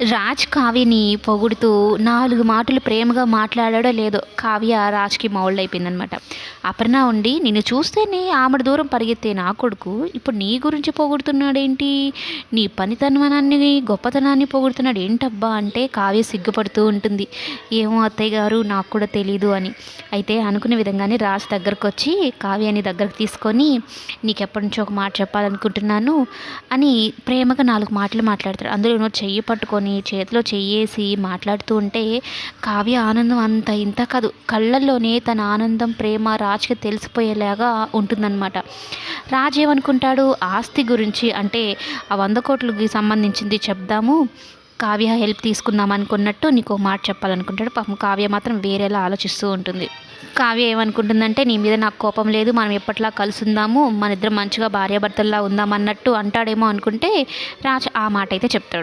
రాజ్ కావ్యని పొగుడుతూ నాలుగు మాటలు ప్రేమగా మాట్లాడాడో లేదో కావ్య రాజ్కి మౌల్డ్ అయిపోయిందనమాట అపర్ణ ఉండి నిన్ను చూస్తేనే ఆమెడ దూరం పరిగెత్తే నా కొడుకు ఇప్పుడు నీ గురించి పొగుడుతున్నాడేంటి? నీ పనితనాన్ని గొప్పతనాన్ని పొగుడుతున్నాడు ఏంటబ్బా అంటే కావ్య సిగ్గుపడుతూ ఉంటుంది. ఏమో అత్తయ్య గారు నాకు కూడా తెలీదు అని. అయితే అనుకునే విధంగానే రాజ్ దగ్గరకు వచ్చి కావ్యాన్ని దగ్గరకు తీసుకొని నీకెప్పటి నుంచో ఒక మాట చెప్పాలనుకుంటున్నాను అని ప్రేమగా నాలుగు మాటలు మాట్లాడతాడు. అందులో చెయ్యి పట్టుకొని చేతిలో చెయ్యేసి మాట్లాడుతూ ఉంటే కావ్య ఆనందం అంత ఇంత కాదు. కళ్ళల్లోనే తన ఆనందం ప్రేమ రాజ్కి తెలిసిపోయేలాగా ఉంటుందన్నమాట. రాజ్ ఏమనుకుంటాడు? ఆస్తి గురించి అంటే ఆ వంద కోట్లకి సంబంధించింది చెప్దాము. కావ్య హెల్ప్ తీసుకుందాం అనుకున్నట్టు నీకు ఒక మాట చెప్పాలనుకుంటాడు. పాపం కావ్య మాత్రం వేరేలా ఆలోచిస్తూ ఉంటుంది. కావ్య ఏమనుకుంటుందంటే నీ మీద నాకు కోపం లేదు. మనం ఎప్పట్లా కలుసుందాము? మన ఇద్దరం మంచిగా భార్యాభర్తల్లా ఉందాం అన్నట్టు అంటాడేమో అనుకుంటే రాజ్ ఆ మాట అయితే చెప్తాడు.